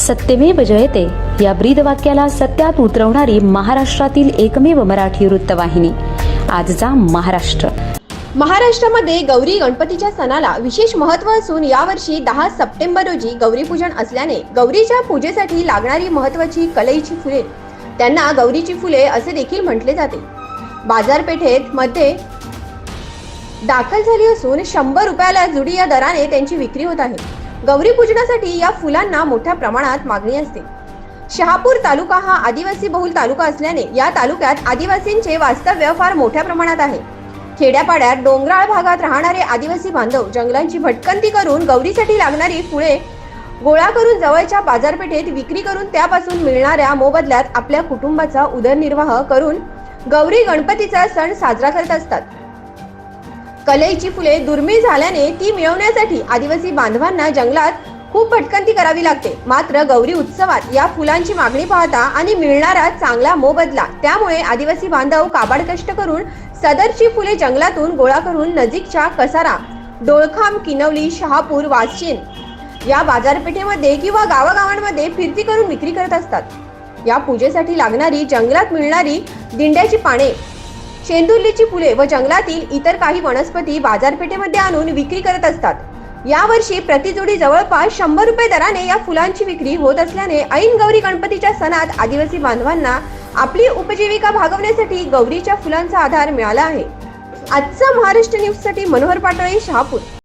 सत्यमेव जयते. या ब्रीद वाक्याला सत्यात उतरवणारी महाराष्ट्रातील एकमेव मराठी वृत्तवाहिनी. आजचा महाराष्ट्र. महाराष्ट्रामध्ये गौरी गणपतीच्या सणाला विशेष महत्त्व असून यावर्षी दहा सप्टेंबर रोजी गौरीपूजन असल्याने गौरीच्या पूजेसाठी लागणारी महत्त्वाची कलईची फुले त्यांना गौरीची फुले असे देखील म्हटले जाते. बाजारपेठेत मध्ये दाखल झाली असून शंभर रुपयाला जुडी या दराने त्यांची विक्री होत आहे. गौरी पूजनासाठी या फुलांना मोठ्या प्रमाणात मागणी असते. शहापूर तालुका हा आदिवासी बहुल तालुका असल्याने या तालुक्यात आदिवासींचे वास्तव्य फार मोठ्या प्रमाणात आहे. खेड्यापाड्यात डोंगराळ भागात राहणारे आदिवासी बांधव जंगलांची भटकंती करून गौरीसाठी लागणारी फुले गोळा करून जवळच्या बाजारपेठेत विक्री करून त्यापासून मिळणाऱ्या मोबदल्यात आपल्या कुटुंबाचा उदरनिर्वाह करून गौरी गणपतीचा सण साजरा करत असतात. कलईची फुले दुर्मिळ झाल्याने ती मिळवण्यासाठी आदिवासी बांधवांना जंगलात खूप भटकंती करावी लागते. मात्र गौरी उत्सवात या फुलांची मागणी पाहता आणि मिळणारा चांगला मोबदला त्यामुळे आदिवासी बांधव काबाड कष्ट करून सदरची फुले जंगलातून गोळा करून नजीकच्या कसारा डोळखाम किनवली शहापूर वाशिन या बाजारपेठेमध्ये किंवा गावागावांमध्ये फिरती करून विक्री करत असतात. या पूजेसाठी लागणारी जंगलात मिळणारी दिंड्याची पाने शेंदुर्लीची फुले व जंगलातील इतर काही वनस्पती बाजारपेठेमध्ये आणून विक्री करत असतात. यावर्षी प्रतिजोडी जवळपास शंभर रुपये दराने या फुलांची विक्री होत असल्याने ऐन गौरी गणपतीच्या सणात आदिवासी बांधवांना आपली उपजीविका भागवण्यासाठी गौरीच्या फुलांचा आधार मिळाला आहे. आजचा महाराष्ट्र न्यूजसाठी मनोहर पाटोळे शहापूर.